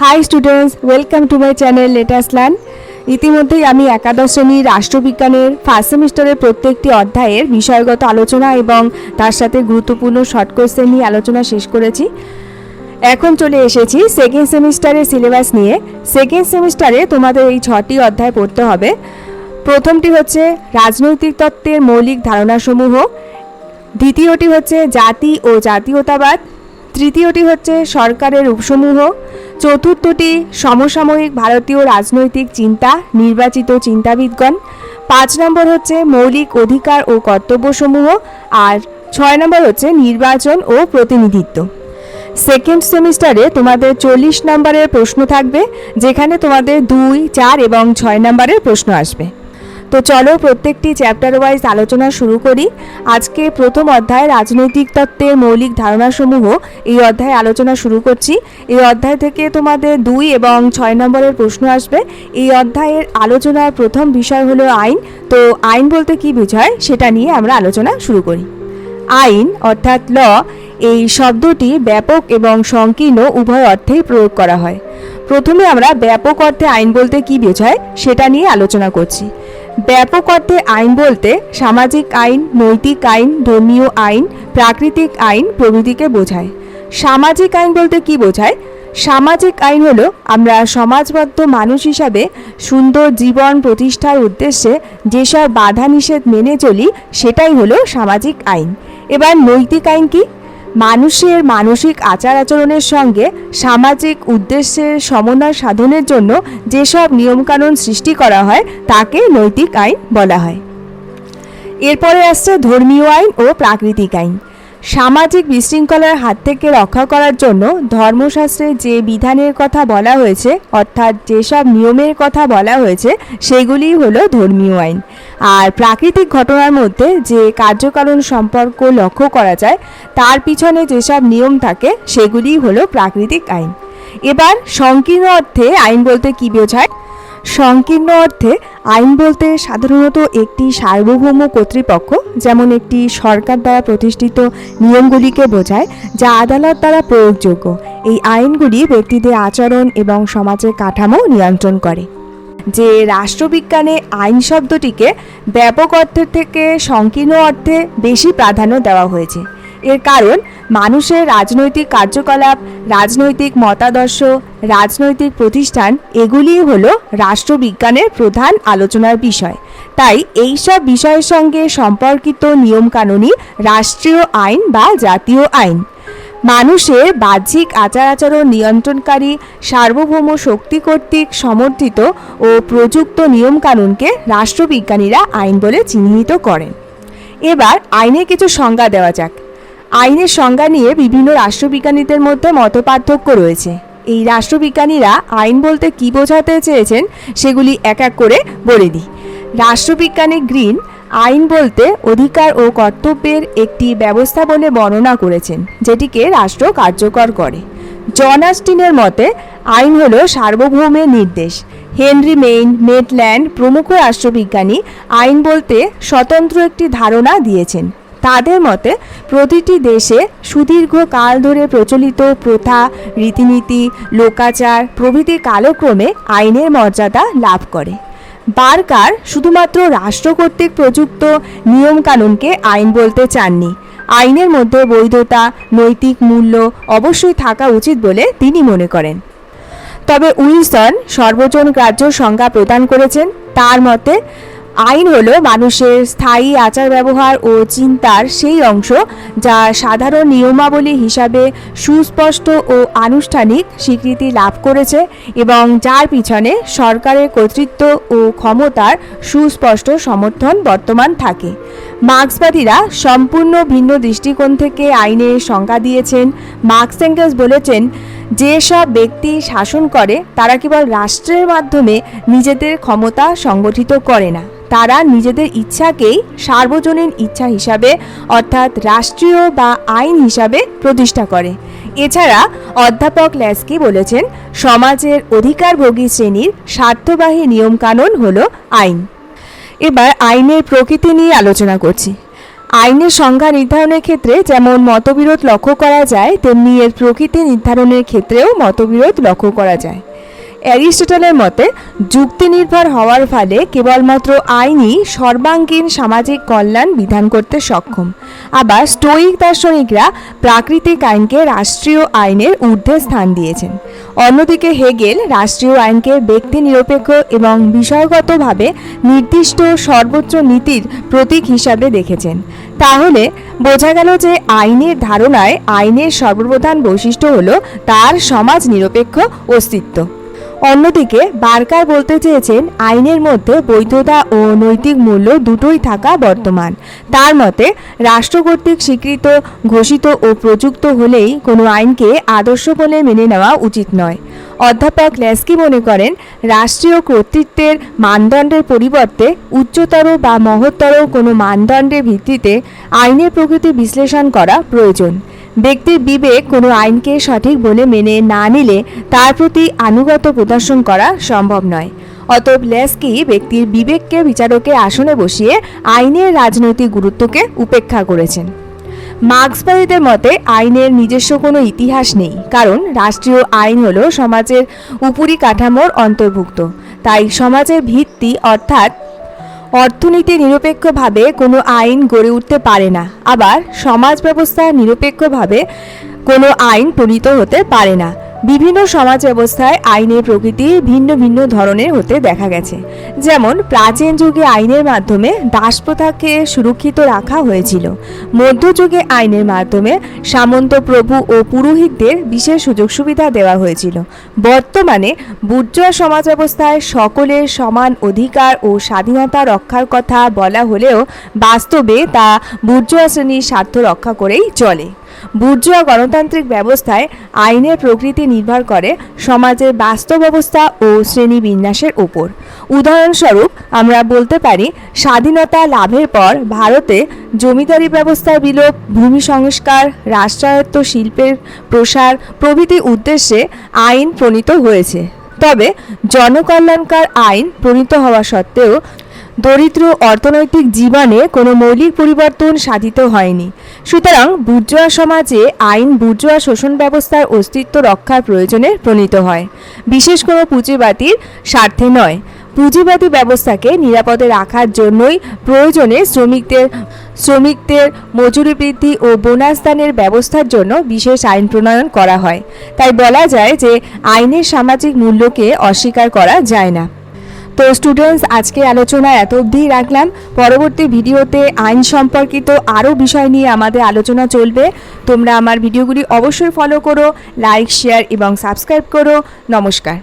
Hi students welcome to my channel let's learn ইতিমধ্যেই আমি একাদশ শ্রেণির রাষ্ট্রবিজ্ঞানের ফার্স্ট সেমিস্টারের প্রত্যেকটি অধ্যায়ের বিষয়গত আলোচনা এবং তার সাথে গুরুত্বপূর্ণ শর্ট কোয়েশ্চেন নিয়ে আলোচনা শেষ করেছি। এখন চলে এসেছি সেকেন্ড সেমিস্টারের সিলেবাস নিয়ে। সেকেন্ড সেমিস্টারে তোমাদের এই ছটি অধ্যায় পড়তে হবে। প্রথমটি হচ্ছে রাজনৈতিক তত্ত্বের মৌলিক ধারণাসমূহ। দ্বিতীয়টি হচ্ছে জাতি ও জাতীয়তাবাদ। তৃতীয়টি হচ্ছে সরকারের রূপসমূহ চতুর্থটি সমসাময়িক ভারতীয় রাজনৈতিক চিন্তা, নির্বাচিত চিন্তাবিদগণ। পাঁচ নম্বর হচ্ছে মৌলিক অধিকার ও কর্তব্যসমূহ। আর ছয় নম্বর হচ্ছে নির্বাচন ও প্রতিনিধিত্ব। সেকেন্ড সেমিস্টারে তোমাদের চল্লিশ নম্বরের প্রশ্ন থাকবে, যেখানে তোমাদের দুই, চার এবং ছয় নম্বরের প্রশ্ন আসবে। তো চলো প্রত্যেকটি চ্যাপ্টার ওয়াইজ আলোচনা শুরু করি। আজকে প্রথম অধ্যায় রাজনৈতিক তত্ত্বের মৌলিক ধারণাসমূহ। এই অধ্যায়ে আলোচনা শুরু করছি। এই অধ্যায় থেকে তোমাদের দুই এবং ছয় নম্বরের প্রশ্ন আসবে। এই অধ্যায়ের আলোচনার প্রথম বিষয় হলো আইন। তো আইন বলতে কি বোঝায় সেটা নিয়ে আমরা আলোচনা শুরু করি। আইন অর্থাৎ ল, এই শব্দটি ব্যাপক এবং সংকীর্ণ উভয় অর্থেই প্রয়োগ করা হয়। প্রথমে আমরা ব্যাপক অর্থে আইন বলতে কি বোঝায় সেটা নিয়ে আলোচনা করছি। ব্যাপক অর্থে আইন বলতে সামাজিক আইন, নৈতিক আইন, ধর্মীয় আইন, প্রাকৃতিক আইন প্রভৃতিকে বোঝায়। সামাজিক আইন বলতে কি বোঝায়? সামাজিক আইন হলো আমরা সমাজবদ্ধ মানুষ হিসাবে সুন্দর জীবন প্রতিষ্ঠার উদ্দেশ্যে যেসব বাধা নিষেধ মেনে চলি, সেটাই হলো সামাজিক আইন। এবার নৈতিক আইন কি? মানুষের মানসিক আচার আচরণের সঙ্গে সামাজিক উদ্দেশ্যের সমন্বয় সাধনের জন্য যেসব নিয়মকানুন সৃষ্টি করা হয়, তাকে নৈতিক আইন বলা হয়। এরপরে আসছে ধর্মীয় আইন ও প্রাকৃতিক আইন। সামাজিক বিশৃঙ্খলার হাত থেকে রক্ষা করার জন্য ধর্মশাস্ত্রে যে বিধানের কথা বলা হয়েছে, অর্থাৎ যেসব নিয়মের কথা বলা হয়েছে, সেগুলি হলো ধর্মীয় আইন। আর প্রাকৃতিক ঘটনার মধ্যে যে কার্যকারণ সম্পর্ক লক্ষ্য করা যায়, তার পিছনে যেসব নিয়ম থাকে, সেগুলি হলো প্রাকৃতিক আইন। এবার সংকীর্ণ অর্থে আইন বলতে কী বোঝায়? সংকীর্ণ অর্থে আইন বলতে সাধারণত একটি সার্বভৌম কর্তৃপক্ষ, যেমন একটি সরকার দ্বারা প্রতিষ্ঠিত নিয়মগুলিকে বোঝায়, যা আদালত দ্বারা প্রয়োগযোগ্য। এই আইনগুলি ব্যক্তিদের আচরণ এবং সমাজের কাঠামো নিয়ন্ত্রণ করে। যে রাষ্ট্রবিজ্ঞানে আইন শব্দটিকে ব্যাপক অর্থের থেকে সংকীর্ণ অর্থে বেশি প্রাধান্য দেওয়া হয়েছে। এর কারণ মানুষের রাজনৈতিক কার্যকলাপ, রাজনৈতিক মতাদর্শ, রাজনৈতিক প্রতিষ্ঠান, এগুলিই হলো রাষ্ট্রবিজ্ঞানের প্রধান আলোচনার বিষয়। তাই এই সব বিষয়ের সঙ্গে সম্পর্কিত নিয়মকানুনই রাষ্ট্রীয় আইন বা জাতীয় আইন। মানুষের বাহ্যিক আচার আচরণ নিয়ন্ত্রণকারী, সার্বভৌম শক্তি কর্তৃক সমর্থিত ও প্রযুক্ত নিয়মকানুনকে রাষ্ট্রবিজ্ঞানীরা আইন বলে চিহ্নিত করেন। এবার আইনের কিছু সংজ্ঞা দেওয়া যাক। আইনের সংজ্ঞা নিয়ে বিভিন্ন রাষ্ট্রবিজ্ঞানীদের মধ্যে মতপার্থক্য রয়েছে। এই রাষ্ট্রবিজ্ঞানীরা আইন বলতে কী বোঝাতে চেয়েছেন সেগুলি এক এক করে বলে দিই রাষ্ট্রবিজ্ঞানী গ্রিন আইন বলতে অধিকার ও কর্তব্যের একটি ব্যবস্থা বলে বর্ণনা করেছেন, যেটিকে রাষ্ট্র কার্যকর করে। জন আস্টিনের মতে, আইন হলো সার্বভৌমের নির্দেশ। হেনরি মেইন মেটল্যান্ড প্রমুখ রাষ্ট্রবিজ্ঞানী আইন বলতে স্বতন্ত্র একটি ধারণা দিয়েছেন। তাদের মতে প্রতিটি দেশে সুদীর্ঘ কাল ধরে প্রচলিত প্রথা, রীতিনীতি, লোকাচার প্রভৃতি কালক্রমে আইনের মর্যাদা লাভ করে। বারকার শুধুমাত্র রাষ্ট্র কর্তৃক প্রযুক্ত নিয়মকানুনকে আইন বলতে চাননি। আইনের মধ্যে বৈধতা, নৈতিক মূল্য অবশ্যই থাকা উচিত বলে তিনি মনে করেন। তবে উইলসন সর্বজন গ্রাহ্য সংজ্ঞা প্রদান করেছেন। তার মতে আইন হলো মানুষের স্থায়ী আচার ব্যবহার ও চিন্তার সেই অংশ যা সাধারণ নিয়মাবলী হিসাবে সুস্পষ্ট ও আনুষ্ঠানিক স্বীকৃতি লাভ করেছে এবং যার পিছনে সরকারের কর্তৃত্ব ও ক্ষমতার সুস্পষ্ট সমর্থন বর্তমান থাকে। মার্ক্সবাদীরা সম্পূর্ণ ভিন্ন দৃষ্টিকোণ থেকে আইনের সংজ্ঞা দিয়েছেন। মার্কস এঙ্গেলস বলেছেন যেসব ব্যক্তি শাসন করে, তারা কেবল রাষ্ট্রের মাধ্যমে নিজেদের ক্ষমতা সংগঠিত করে না। তারা নিজেদের ইচ্ছাকেই সার্বজনীন ইচ্ছা হিসাবে, অর্থাৎ রাষ্ট্রীয় বা আইন হিসাবে প্রতিষ্ঠা করে। এছাড়া অধ্যাপক ল্যাস্কি বলেছেন, সমাজের অধিকারভোগী শ্রেণির স্বার্থবাহী নিয়মকানুন হল আইন। এবার আইনের প্রকৃতি নিয়ে আলোচনা করছি। আইনের সংজ্ঞা নির্ধারণের ক্ষেত্রে যেমন মতবিরোধ লক্ষ্য করা যায়, তেমনি এর প্রকৃতি নির্ধারণের ক্ষেত্রেও মতবিরোধ লক্ষ্য করা যায়। অ্যারিস্টটলের মতে যুক্তি নির্ভর হওয়ার ফলে কেবলমাত্র আইনই সর্বাঙ্গীন সামাজিক কল্যাণ বিধান করতে সক্ষম। আবার স্টোয়িক দার্শনিকরা প্রাকৃতিক আইনকে রাষ্ট্রীয় আইনের ঊর্ধ্বে স্থান দিয়েছেন। অন্যদিকে হেগেল রাষ্ট্রীয় আইনকে ব্যক্তি নিরপেক্ষ এবং বিষয়গতভাবে নির্দিষ্ট সর্বোচ্চ নীতির প্রতীক হিসাবে দেখেছেন। তাহলে বোঝা গেল যে আইনের ধারণায় আইনের সর্বপ্রধান বৈশিষ্ট্য হল তার সমাজ নিরপেক্ষ অস্তিত্ব। অন্যদিকে, বার্কার বলতে চেয়েছেন, আইনের মধ্যে বৈধতা ও নৈতিক মূল্য দুটোই থাকা বর্তমান। তার মতে, রাষ্ট্র কর্তৃক স্বীকৃত, ঘোষিত ও প্রযুক্ত হলেই কোনো আইনকে আদর্শ বলে মেনে নেওয়া উচিত নয়। অধ্যাপক লেস্কি মনে করেন, রাষ্ট্রীয় কর্তৃত্বের মানদণ্ডের পরিবর্তে উচ্চতর বা মহত্তর কোনো মানদণ্ডের ভিত্তিতে আইনের প্রকৃতি বিশ্লেষণ করা প্রয়োজন। ব্যক্তির বিবেক কোনো আইনকে সঠিক বলে মেনে না নিলে তার প্রতি আনুগত্য প্রদর্শন করা সম্ভব নয়। অতএব লেস্কি ব্যক্তির বিবেককে বিচারকের আসনে বসিয়ে আইনের রাজনৈতিক গুরুত্বকে উপেক্ষা করেছেন। মার্ক্সবাদীদের মতে আইনের নিজস্ব কোনো ইতিহাস নেই, কারণ রাষ্ট্রীয় আইন হলো সমাজের উপরি কাঠামোর অন্তর্ভুক্ত। তাই সমাজের ভিত্তি অর্থাৎ অর্থনীতি নিরপেক্ষভাবে কোনো আইন গড়ে উঠতে পারে না। আবার সমাজ ব্যবস্থা নিরপেক্ষভাবে কোনো আইন প্রণীত হতে পারে না। বিভিন্ন সমাজ ব্যবস্থায় আইনের প্রকৃতি ভিন্ন ভিন্ন ধরনের হতে দেখা গেছে। যেমন, প্রাচীন যুগে আইনের মাধ্যমে দাসপ্রথাকে সুরক্ষিত রাখা হয়েছিল। মধ্যযুগে আইনের মাধ্যমে সামন্ত প্রভু ও পুরোহিতদের বিশেষ সুযোগ সুবিধা দেওয়া হয়েছিল। বর্তমানে বুর্জোয়া সমাজ ব্যবস্থায় সকলের সমান অধিকার ও স্বাধীনতা রক্ষার কথা বলা হলেও বাস্তবে তা বুর্জোয়া শ্রেণির স্বার্থ রক্ষা করেই চলে। বুর্জোয়া গণতান্ত্রিক ব্যবস্থায় আইনের প্রকৃতি নির্ভর করে সমাজের বাস্তব অবস্থা ও শ্রেণি বিন্যাসের উপর। উদাহরণস্বরূপ, আমরা বলতে পারি, স্বাধীনতা লাভের পর ভারতে জমিদারি ব্যবস্থার বিলোপ, ভূমি সংস্কার, রাষ্ট্রায়ত্ত শিল্পের প্রসার প্রভৃতি উদ্দেশ্যে আইন প্রণীত হয়েছে। তবে জনকল্যাণকার আইন প্রণীত হওয়া সত্ত্বেও দরিদ্র অর্থনৈতিক জীবনে কোনো মৌলিক পরিবর্তন সাধিত হয়নি। সুতরাং বুর্জোয়া সমাজে আইন, বুর্জোয়া শোষণ ব্যবস্থার অস্তিত্ব রক্ষার প্রয়োজনে প্রণীত হয়। বিশেষ কোনো পুঁজিবাতির স্বার্থে নয়। পুঁজিবাদী ব্যবস্থাকে নিরাপদে রাখার জন্যই প্রয়োজনে শ্রমিকদের শ্রমিকদের মজুরি বৃদ্ধি ও বোনাস দানের ব্যবস্থার জন্য বিশেষ আইন প্রণয়ন করা হয়। তাই বলা যায় যে আইনের সামাজিক মূল্যকে অস্বীকার করা যায় না। তো স্টুডেন্টস আজকে আলোচনা এত অবধিই রাখলাম। পরবর্তী ভিডিওতে আইন সম্পর্কিত আরও বিষয় নিয়ে আমাদের আলোচনা চলবে। তোমরা আমার ভিডিওগুলি অবশ্যই ফলো করো লাইক শেয়ার এবং সাবস্ক্রাইব করো। নমস্কার।